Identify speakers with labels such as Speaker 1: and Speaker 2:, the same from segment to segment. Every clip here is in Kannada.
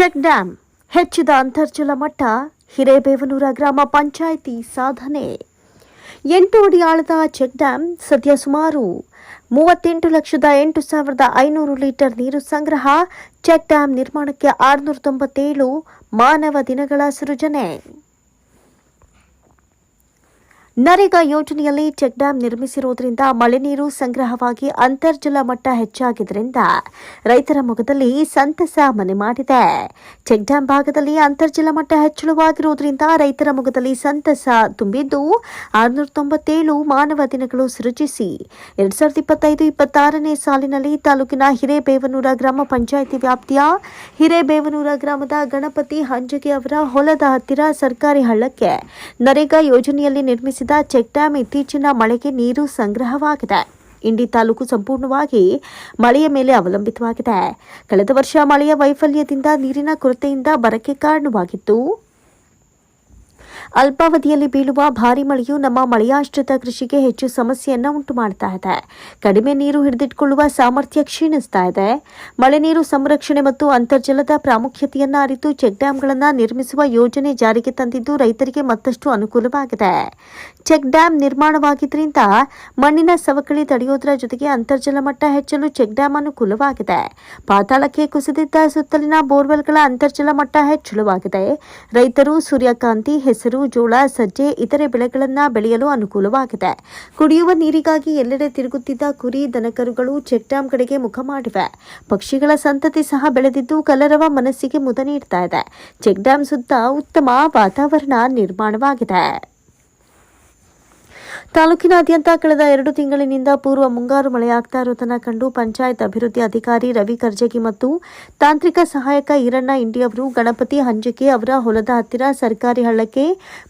Speaker 1: ಚೆಕ್ ಡ್ಯಾಂ ಹೆಚ್ಚಿದ ಅಂತರ್ಜಲ ಮಟ್ಟ ಹಿರೇಬೇವನೂರ ಗ್ರಾಮ ಪಂಚಾಯಿತಿ ಸಾಧನೆ. ಎಂಟು ಅಡಿ ಆಳದ ಚೆಕ್ ಡ್ಯಾಂ ಸದ್ಯ ಸುಮಾರು ಮೂವತ್ತೆಂಟು ಲಕ್ಷದ ಎಂಟು ಸಾವಿರದ ಐನೂರು ಲೀಟರ್ ನೀರು ಸಂಗ್ರಹ, ಚೆಕ್ ಡ್ಯಾಂ ನಿರ್ಮಾಣಕ್ಕೆ ಆರುನೂರ ತೊಂಬತ್ತೇಳು ಮಾನವ ದಿನಗಳ ಸೃಜನೆ. ನರೇಗಾ ಯೋಜನೆಯಲ್ಲಿ ಚೆಕ್ ಡ್ಯಾಂ ನಿರ್ಮಿಸಿರುವುದರಿಂದ ಮಳೆ ನೀರು ಸಂಗ್ರಹವಾಗಿ ಅಂತರ್ಜಲ ಮಟ್ಟ ಹೆಚ್ಚಾಗಿದ್ದರಿಂದ ರೈತರ ಮುಖದಲ್ಲಿ ಸಂತಸ ಮನೆ ಮಾಡಿದೆ. ಚೆಕ್ ಡ್ಯಾಂ ಭಾಗದಲ್ಲಿ ಅಂತರ್ಜಲ ಮಟ್ಟ ಹೆಚ್ಚಳವಾಗಿರುವುದರಿಂದ ರೈತರ ಮುಖದಲ್ಲಿ ಸಂತಸ ತುಂಬಿದ್ದು ಆರುನೂರ ತೊಂಬತ್ತೇಳು ಮಾನವ ದಿನಗಳು ಸೃಜಿಸಿ ಎರಡ್ ಸಾವಿರದ ಇಪ್ಪತ್ತೈದು ಇಪ್ಪತ್ತಾರನೇ ಸಾಲಿನಲ್ಲಿ ತಾಲೂಕಿನ ಹಿರೇಬೇವನೂರ ಗ್ರಾಮ ಪಂಚಾಯಿತಿ ವ್ಯಾಪ್ತಿಯ ಹಿರೇಬೇವನೂರ ಗ್ರಾಮದ ಗಣಪತಿ ಹಂಜಗೆ ಅವರ ಹೊಲದ ಹತ್ತಿರ ಸರ್ಕಾರಿ ಹಳ್ಳಕ್ಕೆ ನರೇಗಾ ಯೋಜನೆಯಲ್ಲಿ ನಿರ್ಮಿಸಿದ ಚೆಕ್ ಡ್ಯಾಂ ಇತ್ತೀಚಿನ ಮಳೆಗೆ ನೀರು ಸಂಗ್ರಹವಾಗಿದೆ. ಇಂಡಿ ತಾಲೂಕು ಸಂಪೂರ್ಣವಾಗಿ ಮಳೆಯ ಮೇಲೆ ಅವಲಂಬಿತವಾಗಿದೆ. ಕಳೆದ ವರ್ಷ ಮಳೆಯ ವೈಫಲ್ಯದಿಂದ ನೀರಿನ ಕೊರತೆಯಿಂದ ಬರಕ್ಕೆ ಕಾರಣವಾಗಿತ್ತು ಅಲ್ಪಾವಧಿಯಲ್ಲಿ ಬೀಳುವ ಭಾರಿ ಮಳೆಯು ನಮ್ಮ ಮಳೆಯಾಶ್ರಿತ ಕೃಷಿಗೆ ಹೆಚ್ಚು ಸಮಸ್ಯೆಯನ್ನು ಉಂಟು ಮಾಡ್ತಾ ಇದೆ. ಕಡಿಮೆ ನೀರು ಹಿಡಿದಿಟ್ಟುಕೊಳ್ಳುವ ಸಾಮರ್ಥ್ಯ ಕ್ಷೀಣಿಸ್ತಾ ಇದೆ. ಮಳೆ ನೀರು ಸಂರಕ್ಷಣೆ ಮತ್ತು ಅಂತರ್ಜಲದ ಪ್ರಾಮುಖ್ಯತೆಯನ್ನು ಅರಿತು ಚೆಕ್ ಡ್ಯಾಂಗಳನ್ನು ನಿರ್ಮಿಸುವ ಯೋಜನೆ ಜಾರಿಗೆ ತಂದಿದ್ದು ರೈತರಿಗೆ ಮತ್ತಷ್ಟು ಅನುಕೂಲವಾಗಿದೆ. ಚೆಕ್ ಡ್ಯಾಂ ನಿರ್ಮಾಣವಾಗಿದ್ದರಿಂದ ಮಣ್ಣಿನ ಸವಕಳಿ ತಡೆಯೋದರ ಜೊತೆಗೆ ಅಂತರ್ಜಲ ಮಟ್ಟ ಹೆಚ್ಚಲು ಚೆಕ್ ಡ್ಯಾಂ ಅನುಕೂಲವಾಗಿದೆ. ಪಾತಾಳಕ್ಕೆ ಕುಸಿದಿದ್ದ ಸುತ್ತಲಿನ ಬೋರ್ವೆಲ್ಗಳ ಅಂತರ್ಜಲ ಮಟ್ಟ ಹೆಚ್ಚಳವಾಗಿದೆ. ರೈತರು ಸೂರ್ಯಕಾಂತಿ, ಹೆಸರು ಜೋಳ, ಸಜ್ಜೆ ಇತರೆ ಬೆಳೆಗಳನ್ನು ಬೆಳೆಯಲು ಅನುಕೂಲವಾಗಿದೆ. ಕುಡಿಯುವ ನೀರಿಗಾಗಿ ಎಲ್ಲೆಡೆ ತಿರುಗುತ್ತಿದ್ದ ಕುರಿ, ದನಕರುಗಳು ಚೆಕ್ ಡ್ಯಾಂ ಕಡೆಗೆ ಮುಖ ಮಾಡಿವೆ. ಪಕ್ಷಿಗಳ ಸಂತತಿ ಸಹ ಬೆಳೆದಿದ್ದು ಕಲರವ ಮನಸ್ಸಿಗೆ ಮುದ ನೀಡ್ತಾ ಇದೆ. ಚೆಕ್ ಸುತ್ತ ಉತ್ತಮ ವಾತಾವರಣ ನಿರ್ಮಾಣವಾಗಿದೆ. ತಾಲೂಕಿನಾದ್ಯಂತ ಕಳೆದ ಎರಡು ತಿಂಗಳಿನಿಂದ ಪೂರ್ವ ಮುಂಗಾರು ಮಳೆಯಾಗ್ತಾ ಇರುವುದನ್ನು ಕಂಡು ಪಂಚಾಯತ್ ಅಭಿವೃದ್ಧಿ ಅಧಿಕಾರಿ ರವಿ ಕರ್ಜಗಿ ಮತ್ತು ತಾಂತ್ರಿಕ ಸಹಾಯಕ ಈರಣ್ಣ ಇಂಡಿ ಅವರು ಗಣಪತಿ ಹಂಜಿಕೆ ಅವರ ಹೊಲದ ಹತ್ತಿರ ಸರ್ಕಾರಿ ಹಳ್ಳಕ್ಕೆ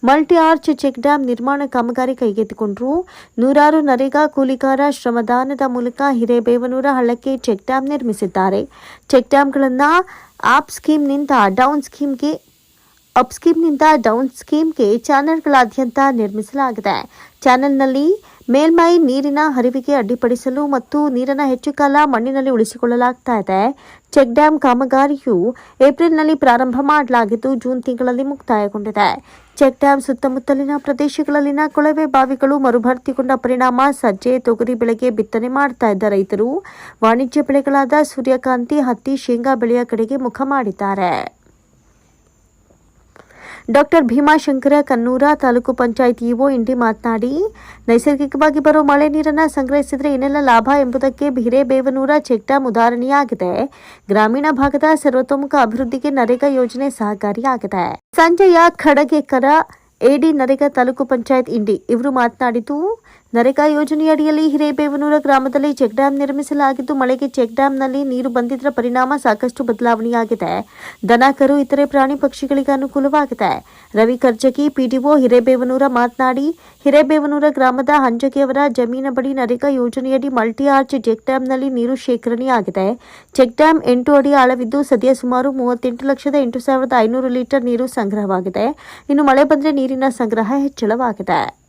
Speaker 1: ಮಲ್ಟಿ ಆರ್ಚ್ ಚೆಕ್ ಡ್ಯಾಂ ನಿರ್ಮಾಣ ಕಾಮಗಾರಿ ಕೈಗೆತ್ತಿಕೊಂಡರು. ನೂರಾರು ನರೇಗಾ ಕೂಲಿಕಾರ ಶ್ರಮದಾನದ ಮೂಲಕ ಹಿರೇಬೇವನೂರ ಹಳ್ಳಕ್ಕೆ ಚೆಕ್ ಡ್ಯಾಂ ನಿರ್ಮಿಸಿದ್ದಾರೆ. ಚೆಕ್ ಡ್ಯಾಂಗಳನ್ನು ಆಪ್ ಸ್ಕೀಮ್ನಿಂದ ಡೌನ್ ಸ್ಕೀಮ್ಗೆ ಅಪ್ ಸ್ಕೀಮ್ನಿಂದ ಡೌನ್ ಸ್ಕೀಮ್ಗೆ ಚಾನೆಲ್ಗಳಾದ್ಯಂತ ನಿರ್ಮಿಸಲಾಗಿದೆ. ಚಾನೆಲ್ನಲ್ಲಿ ಮೇಲ್ಮೈ ನೀರಿನ ಹರಿವಿಗೆ ಅಡ್ಡಿಪಡಿಸಲು ಮತ್ತು ನೀರನ್ನು ಹೆಚ್ಚು ಕಾಲ ಮಣ್ಣಿನಲ್ಲಿ ಉಳಿಸಿಕೊಳ್ಳಲಾಗ್ತಾ ಇದೆ. ಚೆಕ್ ಡ್ಯಾಂ ಕಾಮಗಾರಿಯು ಏಪ್ರಿಲ್ನಲ್ಲಿ ಪ್ರಾರಂಭ ಮಾಡಲಾಗಿದ್ದು ಜೂನ್ ತಿಂಗಳಲ್ಲಿ ಮುಕ್ತಾಯಗೊಂಡಿದೆ. ಚೆಕ್ ಡ್ಯಾಂ ಸುತ್ತಮುತ್ತಲಿನ ಪ್ರದೇಶಗಳಲ್ಲಿನ ಕೊಳವೆ ಬಾವಿಗಳು ಮರುಭರ್ತಿಗೊಂಡ ಪರಿಣಾಮ ಸಜ್ಜೆ, ತೊಗರಿ ಬೆಳೆಗೆ ಬಿತ್ತನೆ ಮಾಡ್ತಾ ಇದ್ದ ರೈತರು ವಾಣಿಜ್ಯ ಬೆಳೆಗಳಾದ ಸೂರ್ಯಕಾಂತಿ, ಹತ್ತಿ, ಶೇಂಗಾ ಬೆಳೆಯ ಕಡೆಗೆ ಮುಖ ಮಾಡಿದ್ದಾರೆ. ಡಾಕ್ಟರ್ ಭೀಮಾಶಂಕರ ಕನ್ನೂರ ತಾಲೂಕು ಪಂಚಾಯತ್ ಇಒ ಇಂಡಿ ಮಾತನಾಡಿ, ನೈಸರ್ಗಿಕವಾಗಿ ಬರೋ ಮಳೆ ನೀರನ್ನು ಸಂಗ್ರಹಿಸಿದರೆ ಏನೆಲ್ಲ ಲಾಭ ಎಂಬುದಕ್ಕೆ ಹಿರೇಬೇವನೂರ ಚೆಕ್ ಡ್ಯಾಂ ಉದಾಹರಣೆಯಾಗಿದೆ. ಗ್ರಾಮೀಣ ಭಾಗದ ಸರ್ವತೋಮುಖ ಅಭಿವೃದ್ಧಿಗೆ ನರೇಗಾ ಯೋಜನೆ ಸಹಕಾರಿಯಾಗಿದೆ. ಸಂಜಯ ಖಡಗೇಕರ, ಎಡಿ ನರೇಗಾ ತಾಲೂಕು ಪಂಚಾಯತ್ ಇಂಡಿ ಇವರು ಮಾತನಾಡಿದ್ದು ನರೇಗಾ ಯೋಜನೆಯಡಿಯಲ್ಲಿ ಹಿರೇಬೇವನೂರ ಗ್ರಾಮದಲ್ಲಿ ಚೆಕ್ ಡ್ಯಾಂ ನಿರ್ಮಿಸಲಾಗಿದ್ದು, ಮಳೆಗೆ ಚೆಕ್ ಡ್ಯಾಂನಲ್ಲಿ ನೀರು ಬಂದಿದ್ದರ ಪರಿಣಾಮ ಸಾಕಷ್ಟು ಬದಲಾವಣೆಯಾಗಿದೆ. ದನಕರು ಇತರೆ ಪ್ರಾಣಿ ಪಕ್ಷಿಗಳಿಗೆ ಅನುಕೂಲವಾಗಿದೆ. ರವಿ ಕರ್ಜಗಿ, ಪಿಡಿಒ ಹಿರೇಬೇವನೂರ ಮಾತನಾಡಿ, ಹಿರೇಬೇವನೂರ ಗ್ರಾಮದ ಹಂಜಗಿಯವರ ಜಮೀನ ಬಳಿ ನರೇಗಾ ಯೋಜನೆಯಡಿ ಮಲ್ಟಿ ಆರ್ಚ್ ಚೆಕ್ ಡ್ಯಾಂನಲ್ಲಿ ನೀರು ಶೇಖರಣೆಯಾಗಿದೆ. ಚೆಕ್ ಡ್ಯಾಂ ಎಂಟು ಅಡಿ ಆಳವಿದ್ದು, ಸದ್ಯ ಸುಮಾರು ಮೂವತ್ತೆಂಟು ಲಕ್ಷದ ಎಂಟು ಸಾವಿರದ ಐನೂರು ಲೀಟರ್ ನೀರು ಸಂಗ್ರಹವಾಗಿದೆ. ಇನ್ನು ಮಳೆ ಬಂದರೆ ನೀರಿನ ಸಂಗ್ರಹ ಹೆಚ್ಚಳವಾಗಿದೆ.